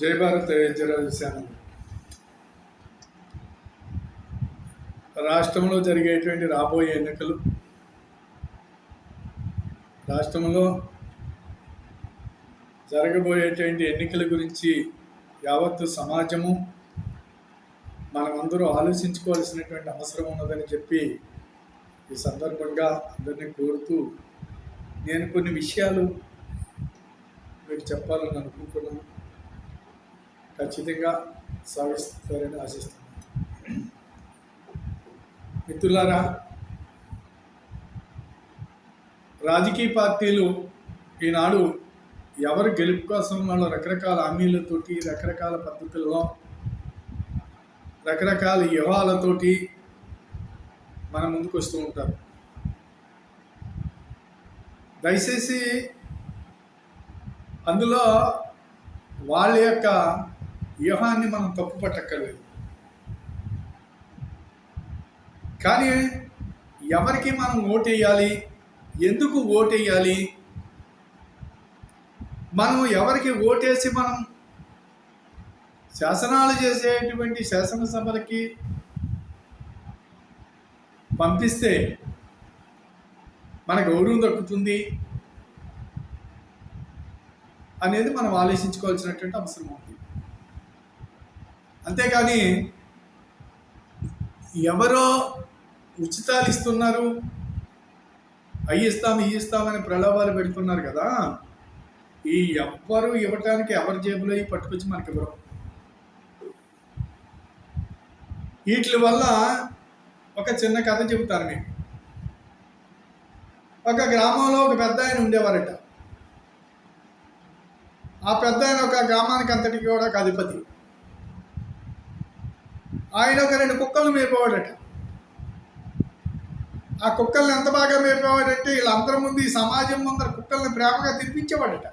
జై భారత్ జయసేన రాష్ట్రంలో జరిగేటువంటి రాబోయే ఎన్నికలు. రాష్ట్రంలో జరగబోయేటువంటి ఎన్నికల గురించి యావత్తు సమాజము మనమందరూ ఆలోచించుకోవాల్సినటువంటి అవసరం ఉన్నదని చెప్పి ఈ సందర్భంగా అందరినీ కోరుతూ నేను కొన్ని విషయాలు మీకు చెప్పాలని అనుకుంటున్నాను. ఖచ్చితంగా సాగిస్తారని ఆశిస్తున్నాను. మిత్రులారా రాజకీయ పార్టీలు ఈనాడు ఎవరు గెలుపు కోసం వాళ్ళు రకరకాల హామీలతోటి రకరకాల పద్ధతుల్లో రకరకాల వ్యూహాలతోటి మన ముందుకు వస్తూ ఉంటారు. దయచేసి అందులో వాళ్ళ యొక్క వ్యూహాన్ని మనం తప్పు పట్టక్కర్లేదు. కానీ ఎవరికి మనం ఓటేయాలి ఎందుకు ఓటేయాలి మనం ఎవరికి ఓటేసి మనం శాసనాలు చేసేటువంటి శాసనసభలకి పంపిస్తే మన గౌరవం దక్కుతుంది అనేది మనం ఆలోచించుకోవాల్సినటువంటి అవసరం ఉంది. అంతేకాని ఎవరో ఉచితాలు ఇస్తున్నారు అవి ఇస్తాం ఇవి ఇస్తామని ప్రలోభాలు పెడుతున్నారు కదా ఈ ఎవ్వరు ఇవ్వటానికి ఎవరి జేబులో ఇవి పట్టుకొచ్చి మనకి ఇవ్వరు. వీటి వల్ల ఒక చిన్న కథ చెబుతాను మీకు. ఒక గ్రామంలో ఒక పెద్ద ఆయన ఉండేవారట. ఆ పెద్ద ఆయన ఒక గ్రామానికి అంతటికి కూడా ఒక అధిపతి. ఆయన ఒక రెండు కుక్కలు మేపేవాడట. ఆ కుక్కల్ని ఎంత బాగా మేపేవాడంటే వీళ్ళందరి ముందు ఈ సమాజం ముందర కుక్కల్ని ప్రేమగా తినిపించేవాడట.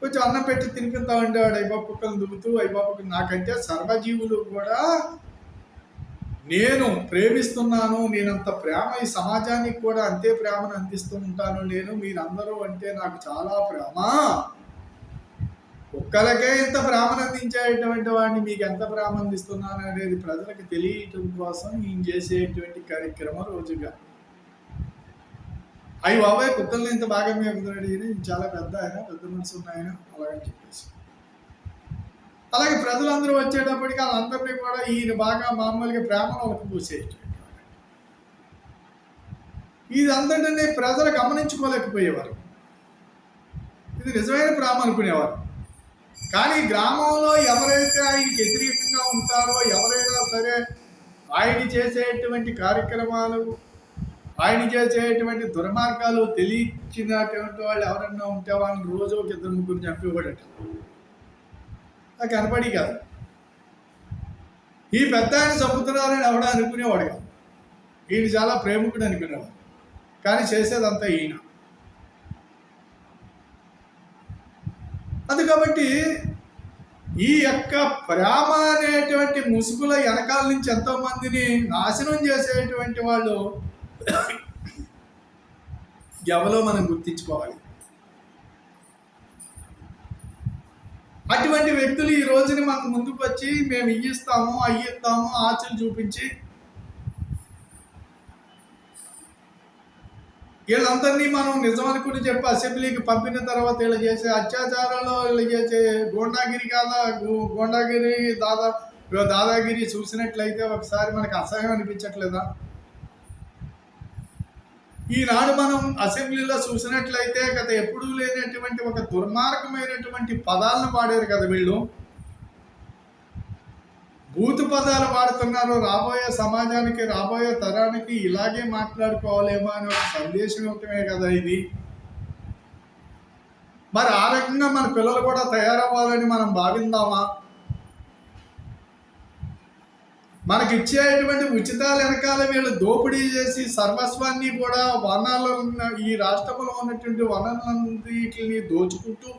కొంచెం అన్నం పెట్టి తినిపిస్తా ఉండేవాడు అయ్యబాబు కుక్కలు దుబ్బుతూ అయ్యబాబు నాకంటే సర్వజీవులు కూడా నేను ప్రేమిస్తున్నాను నేనంత ప్రేమ ఈ సమాజానికి కూడా అంతే ప్రేమను అందిస్తూ ఉంటాను నేను మీరందరూ అంటే నాకు చాలా ప్రేమ. కుక్కలకే ఇంత ప్రామనందించేటువంటి వాడిని మీకు ఎంత ప్రామందిస్తున్నాను అనేది ప్రజలకు తెలియటం కోసం ఈయన చేసేటువంటి కార్యక్రమం రోజుగా. అవి బాబాయ్ కుక్కల్ని ఇంత బాగా మేపుతున్నాడు ఈయన. చాలా పెద్ద ఆయన పెద్ద మనసు ఉన్నాయన అలాగని చెప్పేసి. అలాగే ప్రజలందరూ వచ్చేటప్పటికి వాళ్ళందరినీ కూడా ఈయన బాగా మామూలుగా ప్రేమను వాళ్ళకి పూసేయటం ఇదంతటిని ప్రజలు గమనించుకోలేకపోయేవారు. ఇది నిజమైన ప్రేమ అనుకునేవారు. కానీ గ్రామంలో ఎవరైతే ఆయనకి వ్యతిరేకంగా ఉంటారో ఎవరైనా సరే ఆయన చేసేటువంటి కార్యక్రమాలు ఆయన చేసేటువంటి దుర్మార్గాలు తెలియచినటువంటి వాళ్ళు ఎవరన్నా ఉంటే వాళ్ళని రోజు ఒక ఇద్దరు ముగ్గురు చంపేవాడట. నాకు కనపడి కాదు. ఈ పెద్ద ఆయన చంపుతున్నారని ఎవడ అనుకునేవాడు కాదు. ఈయన చాలా ప్రేమికుడు అనుకునేవాడు. కానీ చేసేదంతా ఈయన. అది కాబట్టి ఈ యొక్క ప్రేమ అనేటువంటి ముసుగుల వెనకాల నుంచి ఎంతో మందిని నాశనం చేసేటువంటి వాళ్ళు ఎవరో మనం గుర్తించుకోవాలి. అటువంటి వ్యక్తులు ఈ రోజుని మనకు ముందుకు వచ్చి మేము ఇస్తాము అయ్యిస్తాము ఆచలు చూపించి వీళ్ళందరినీ మనం నిజం అనుకుని చెప్పి అసెంబ్లీకి పంపిన తర్వాత వీళ్ళు చేసే అత్యాచారాలు వీళ్ళు చేసే గోండాగిరి కాదా గోండాగిరి దాదా దాదాగిరి చూసినట్లయితే ఒకసారి మనకు అసహ్యం అనిపించట్లేదా? ఈనాడు మనం అసెంబ్లీలో చూసినట్లయితే గత ఎప్పుడూ లేనటువంటి ఒక దుర్మార్గమైనటువంటి పదాలను వాడారు కదా వీళ్ళు. బూతు పదాలు వాడుతున్నారు రాబోయే సమాజానికి రాబోయే తరానికి ఇలాగే మాట్లాడుకోవాలేమో అనే ఒక సందేశం ఇవ్వటమే కదా ఇది. మరి ఆ రకంగా మన పిల్లలు కూడా తయారవ్వాలని మనం భావిందామా? మనకి ఇచ్చేటువంటి ఉచితాల వెనకాల వీళ్ళు దోపిడీ చేసి సర్వస్వాన్ని కూడా వనాలు ఉన్న ఈ రాష్ట్రంలో ఉన్నటువంటి వనరులన్నిటిని దోచుకుంటూ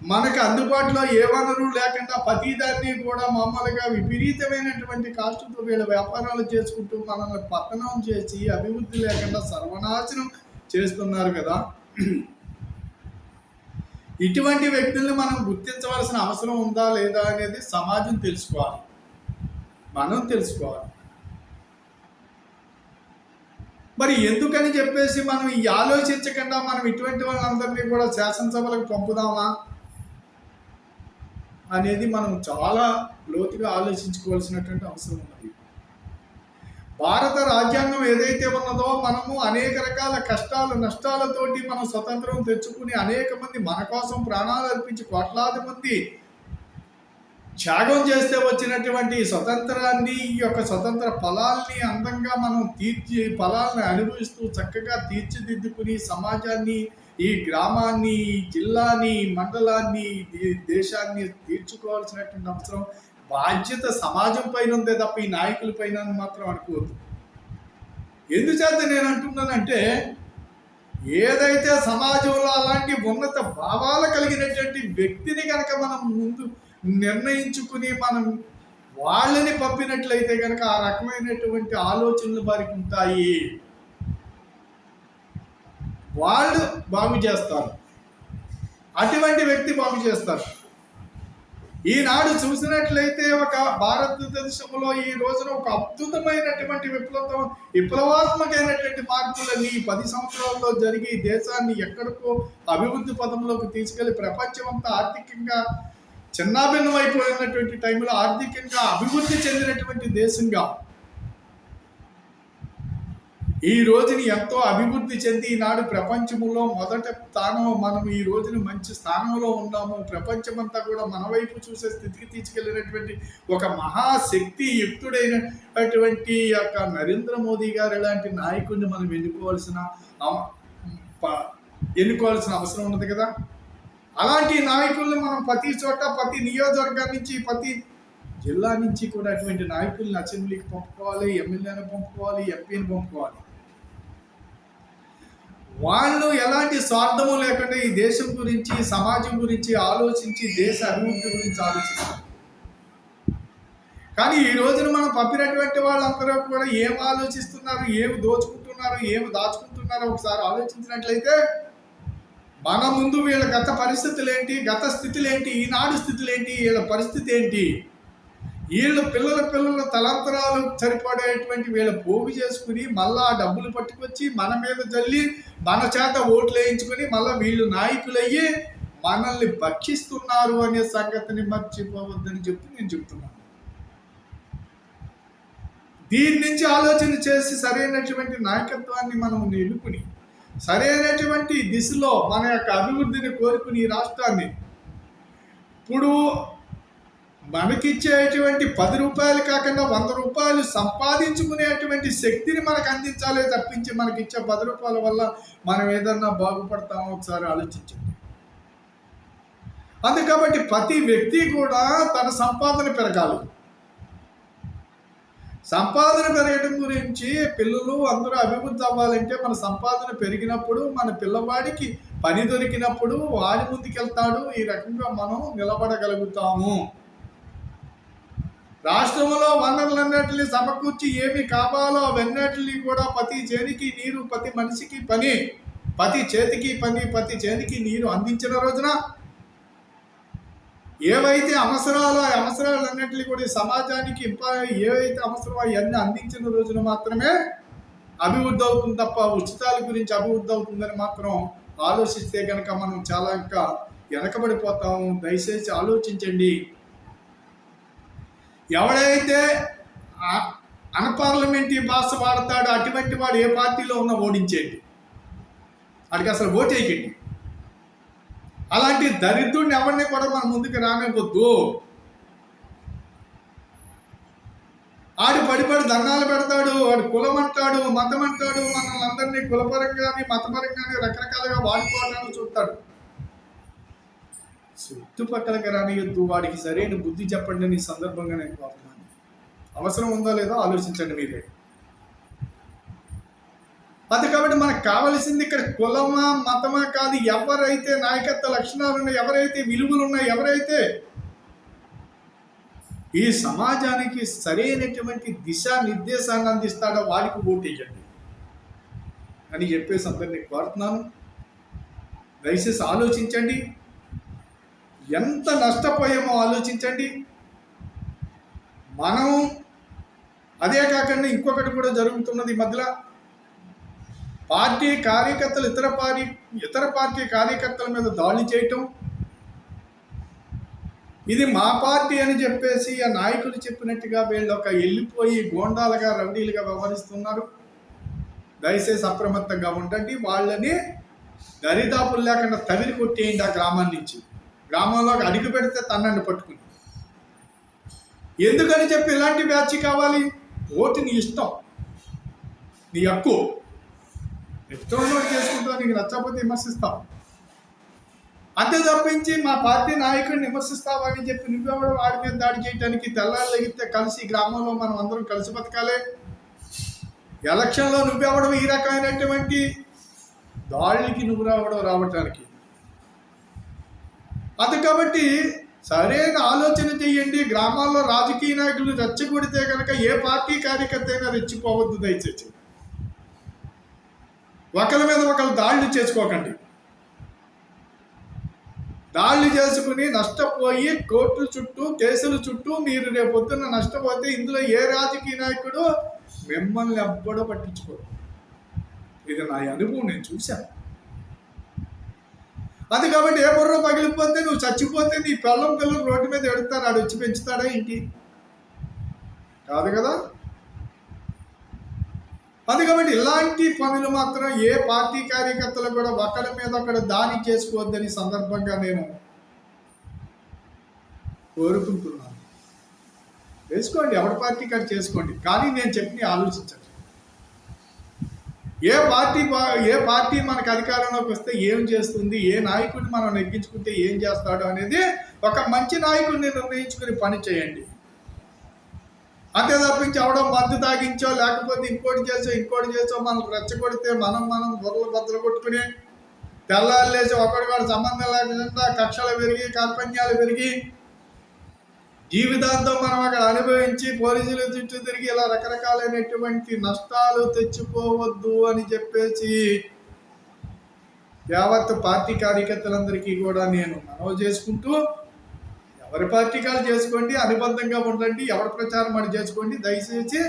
మనకు అందుబాటులో ఏ వనరు లేకుండా ప్రతిదాన్ని కూడా మామూలుగా విపరీతమైనటువంటి కాస్టుతో వీళ్ళ వ్యాపారాలు చేసుకుంటూ మనల్ని పతనం చేసి అభివృద్ధి లేకుండా సర్వనాశనం చేస్తున్నారు కదా. ఇటువంటి వ్యక్తుల్ని మనం గుర్తించవలసిన అవసరం ఉందా లేదా అనేది సమాజం తెలుసుకోవాలి. మనం తెలుసుకోవాలి. మరి ఎందుకని చెప్పేసి మనం ఈ ఆలోచించకుండా మనం ఇటువంటి వాళ్ళందరినీ కూడా శాసనసభలకు పంపుదామా? అనేది మనం చాలా లోతుగా ఆలోచించుకోవాల్సినటువంటి అవసరం ఉన్నది. భారత రాజ్యాంగం ఏదైతే ఉన్నదో మనము అనేక రకాల కష్టాలు నష్టాలతోటి మనం స్వతంత్రం తెచ్చుకుని అనేక మంది మన కోసం ప్రాణాలు అర్పించి కోట్లాది మంది త్యాగం చేస్తే వచ్చినటువంటి స్వతంత్రాన్ని ఈ యొక్క స్వతంత్ర ఫలాల్ని అందంగా మనం తీర్చి ఫలాల్ని అనుభవిస్తూ చక్కగా తీర్చిదిద్దుకుని సమాజాన్ని ఈ గ్రామాన్ని జిల్లాని మండలాన్ని దేశాన్ని తీర్చుకోవాల్సినటువంటి అవసరం బాధ్యత సమాజం పైన ఉందే తప్ప ఈ నాయకుల పైన మాత్రం అనుకోవద్దు. ఎందుచేత నేను అంటున్నానంటే ఏదైతే సమాజంలో అలాంటి ఉన్నత భావాలు కలిగినటువంటి వ్యక్తిని కనుక మనం ముందు నిర్ణయించుకుని మనం వాళ్ళని పంపినట్లయితే కనుక ఆ రకమైనటువంటి ఆలోచనలు వారికి ఉంటాయి. వాళ్ళు బాగు చేస్తారు. అటువంటి వ్యక్తి బాగు చేస్తారు. ఈనాడు చూసినట్లయితే ఒక భారతదేశంలో ఈ రోజున ఒక అద్భుతమైనటువంటి విప్లవం విప్లవాత్మకమైనటువంటి మార్పులన్నీ ఈ పది సంవత్సరాల్లో జరిగి దేశాన్ని ఎక్కడికో అభివృద్ధి పదంలోకి తీసుకెళ్ళి ప్రపంచం అంతా ఆర్థికంగా చిన్నాభిన్నమైపోయినటువంటి టైంలో ఆర్థికంగా అభివృద్ధి చెందినటువంటి దేశంగా ఈ రోజుని ఎంతో అభివృద్ధి చెంది ఈనాడు ప్రపంచంలో మొదట స్థానం మనం ఈ రోజున మంచి స్థానంలో ఉన్నాము. ప్రపంచమంతా కూడా మన వైపు చూసే స్థితికి తీసుకెళ్ళినటువంటి ఒక మహాశక్తి యుక్తుడైనటువంటి యొక్క నరేంద్ర మోదీ గారు ఇలాంటి నాయకుడిని మనం ఎన్నుకోవాల్సిన అవ- ప- ఎన్నుకోవాల్సిన అవసరం ఉన్నది కదా? అలాంటి నాయకుల్ని మనం ప్రతి చోట ప్రతి నియోజకవర్గం నుంచి ప్రతి జిల్లా నుంచి కూడా అటువంటి నాయకుల్ని అసెంబ్లీకి పంపుకోవాలి ఎమ్మెల్యేని పంపుకోవాలి ఎంపీని పంపుకోవాలి. వాళ్ళు ఎలాంటి స్వార్థము లేకుండా ఈ దేశం గురించి సమాజం గురించి ఆలోచించి దేశ అభివృద్ధి గురించి ఆలోచిస్తారు. కానీ ఈ రోజున మనం పంపినటువంటి వాళ్ళందరూ కూడా ఏం ఆలోచిస్తున్నారు ఏమి దోచుకుంటున్నారు ఏమి దాచుకుంటున్నారో ఒకసారి ఆలోచించినట్లయితే మన ముందు వీళ్ళ గత పరిస్థితులు ఏంటి గత స్థితులు ఏంటి ఈనాడు స్థితులు ఏంటి వీళ్ళ పరిస్థితి ఏంటి? వీళ్ళ పిల్లల పిల్లల తలంతరాలు సరిపడేటువంటి వీళ్ళ పోగు చేసుకుని మళ్ళా ఆ డబ్బులు పట్టుకొచ్చి మన మీద జల్లి మన చేత ఓట్లు వేయించుకుని మళ్ళీ వీళ్ళు నాయకులయ్యి మనల్ని భక్షిస్తున్నారు అనే సంగతిని మర్చిపోవద్దని చెప్పి నేను చెప్తున్నాను. దీని నుంచి ఆలోచన చేసి సరైనటువంటి నాయకత్వాన్ని మనం నిలుపుని సరైనటువంటి దిశలో మన యొక్క అభివృద్ధిని కోరుకుని ఈ రాష్ట్రాన్ని. ఇప్పుడు మనకిచ్చేటువంటి పది రూపాయలు కాకుండా వంద రూపాయలు సంపాదించుకునేటువంటి శక్తిని మనకు అందించాలే తప్పించి మనకి ఇచ్చే పది రూపాయల వల్ల మనం ఏదన్నా బాగుపడతామో ఒకసారి ఆలోచించండి. అందు కాబట్టి ప్రతి వ్యక్తి కూడా తన సంపాదన పెరగాలి. సంపాదన పెరగడం గురించి పిల్లలు అందరూ అభివృద్ధి అవ్వాలంటే మన సంపాదన పెరిగినప్పుడు మన పిల్లవాడికి పని దొరికినప్పుడు వాడి ముందుకెళ్తాడు. ఈ రకంగా మనం నిలబడగలుగుతాము. రాష్ట్రంలో వనరులన్నిటిని సమకూర్చి ఏమి కావాలో అవన్నిటిని కూడా ప్రతి చేనికి నీరు ప్రతి మనిషికి పని ప్రతి చేతికి పని ప్రతి చేనికి నీరు అందించిన రోజున ఏవైతే అవసరాలు ఆ అవసరాలన్నింటినీ కూడా సమాజానికి ఏవైతే అవసరమో అవన్నీ అందించిన రోజున మాత్రమే అభివృద్ధి అవుతుంది తప్ప ఉచితాల గురించి అభివృద్ధి అవుతుందని మాత్రం ఆలోచిస్తే కనుక మనం చాలా ఇంకా వెనకబడిపోతాము. దయచేసి ఆలోచించండి. ఎవడైతే అన్పార్లమెంటరీ భాష వాడతాడో అటువంటి వాడు ఏ పార్టీలో ఉన్నా ఓడించేయండి. వాడికి అసలు ఓటేయకండి అలాంటి దరిద్రుడిని ఎవరిని కూడా మన ముందుకు రానివ్వద్దు. ఆడి పడిపడి దండాలు పెడతాడు వాడు కులం అంటాడు మతం అంటాడు మనల్ని అందరినీ కులపరంగాని మతపరంగాని రకరకాలుగా వాడుకోవడానికి చూస్తాడు. చుట్టుపక్కలకి రానియొద్దు వాడికి సరైన బుద్ధి చెప్పండి అని సందర్భంగా నేను కోరుతున్నాను అవసరం ఉందో లేదో ఆలోచించండి మీరే. అది కాబట్టి మనకు కావలసింది ఇక్కడ కులమా మతమా కాదు ఎవరైతే నాయకత్వ లక్షణాలు ఉన్నాయి ఎవరైతే విలువలు ఉన్నాయి ఎవరైతే ఈ సమాజానికి సరైనటువంటి దిశా నిర్దేశాన్ని అందిస్తాడో వాడికి ఓటేయండి అని చెప్పేసి అందరినీ కోరుతున్నాను. దయచేసి ఆలోచించండి. ఎంత నష్టపోయామో ఆలోచించండి. మనం అదే కాకుండా ఇంకొకటి కూడా జరుగుతున్నది ఈ మధ్యలో. పార్టీ కార్యకర్తలు ఇతర పార్టీ ఇతర పార్టీ కార్యకర్తల మీద దాడి చేయటం. ఇది మా పార్టీ అని చెప్పేసి ఆ నాయకులు చెప్పినట్టుగా వీళ్ళు ఒక వెళ్ళిపోయి గోండాలుగా రౌడీలుగా వ్యవహరిస్తున్నారు. దయచేసి అప్రమత్తంగా ఉండండి. వాళ్ళని దరిదాపులు లేకుండా తవిలి కొట్టేయండి ఆ గ్రామం నుంచి. గ్రామంలోకి అడుగు పెడితే తన్నండి పట్టుకుని. ఎందుకని చెప్పి ఇలాంటి బ్యాచ్ కావాలి? ఓటు నీ ఇష్టం. నీ హక్కు. ఇష్టం ఉన్నోడు చేసుకుంటావు నీకు నచ్చకపోతే విమర్శిస్తావు. అంతే తప్పించి మా పార్టీ నాయకుడిని విమర్శిస్తావని చెప్పి నువ్వెవడు వాడి మీద దాడి చేయడానికి తెల్లారు లెగితే కలిసి గ్రామంలో మనం అందరం కలిసి బతకాలి. ఎలక్షన్లో నువ్వెవడం ఈ రకమైనటువంటి దాడికి నువ్వు రావడం రావటానికి. అది కాబట్టి సరైన ఆలోచన చేయండి. గ్రామాల్లో రాజకీయ నాయకులు రెచ్చగొడితే కనుక ఏ పార్టీ కార్యకర్త అయినా రెచ్చిపోవద్దు దయచేసి. ఒకరి మీద ఒకరు దాళ్ళు చేసుకోకండి. దాళ్ళు చేసుకుని నష్టపోయి కోర్టుల చుట్టూ కేసుల చుట్టూ మీరు రేపు పొద్దున్న నష్టపోతే ఇందులో ఏ రాజకీయ నాయకుడు మిమ్మల్ని ఎవ్వడో పట్టించుకోరు ఇది నా అనుభవం నేను చూశాను. అది కాబట్టి ఏ బుర్ర పగిలిపోతే నువ్వు చచ్చిపోతే నీ పిల్లం పిల్లలు రోడ్డు మీద ఎడుతారు ఆడు వచ్చి పెంచుతాడా ఏంటి? కాదు కదా? అది కాబట్టి ఇలాంటి పనులు మాత్రం ఏ పార్టీ కార్యకర్తలు కూడా ఒకరి మీద ఒకరు దాడి చేసుకోవద్దని సందర్భంగా నేను కోరుకుంటున్నాను. వేసుకోండి ఎవరి పార్టీ కాదు చేసుకోండి. కానీ నేను చెప్పి ఆలోచించండి. ఏ పార్టీ ఏ పార్టీ మనకు అధికారంలోకి వస్తే ఏం చేస్తుంది? ఏ నాయకుడిని మనం నెగ్గించుకుంటే ఏం చేస్తాడు అనేది ఒక మంచి నాయకుడిని నిర్ణయించుకుని పని చేయండి. అంతే తప్పించి అవడం మందు తాగించో లేకపోతే ఇంకోటి చేసో ఇంకోటి చేసో మనం రెచ్చగొడితే మనం మనం బుర్రలు బద్దలు కొట్టుకుని తెల్లారు లేచి ఒకటి సంబంధం లేకుండా కక్షలు పెరిగి కార్పణ్యాలు పెరిగి జీవితాంతం మనం అక్కడ అనుభవించి పోలీసుల చుట్టూ తిరిగి ఇలా రకరకాలైనటువంటి నష్టాలు తెచ్చుకోవద్దు అని చెప్పేసి యావత్ పార్టీ కార్యకర్తలందరికీ కూడా నేను మనవి చేసుకుంటూ ఎవరి పార్టీ కాలు చేసుకోండి అనుబంధంగా ఉండండి ఎవరి ప్రచారం అని చేసుకోండి దయచేసి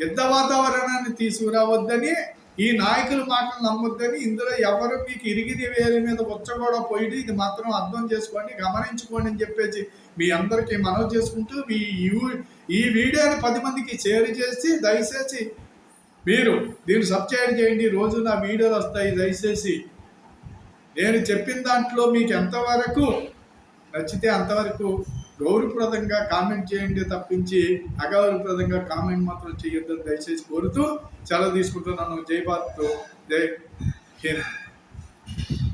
యుద్ధ వాతావరణాన్ని తీసుకురావద్దని ఈ నాయకుల మాటలు నమ్మొద్దని ఇందులో ఎవరు మీకు ఇరిగిది వేల మీద కూడా పోయి ఇది మాత్రం అర్థం చేసుకోండి గమనించుకోండి అని చెప్పేసి మీ అందరికీ మనవి చేసుకుంటూ మీ ఈ వీడియోని పది మందికి షేర్ చేసి దయచేసి మీరు దీన్ని సబ్స్క్రైబ్ చేయండి. రోజు నా వీడియోలు వస్తాయి. దయచేసి నేను చెప్పిన దాంట్లో మీకు ఎంతవరకు నచ్చితే అంతవరకు గౌరవప్రదంగా కామెంట్ చేయండి తప్పించి అగౌరవప్రదంగా కామెంట్ మాత్రం చేయొద్దని దయచేసి కోరుతూ సెలవు తీసుకుంటున్నాను. జై భారత్ జై హింద్.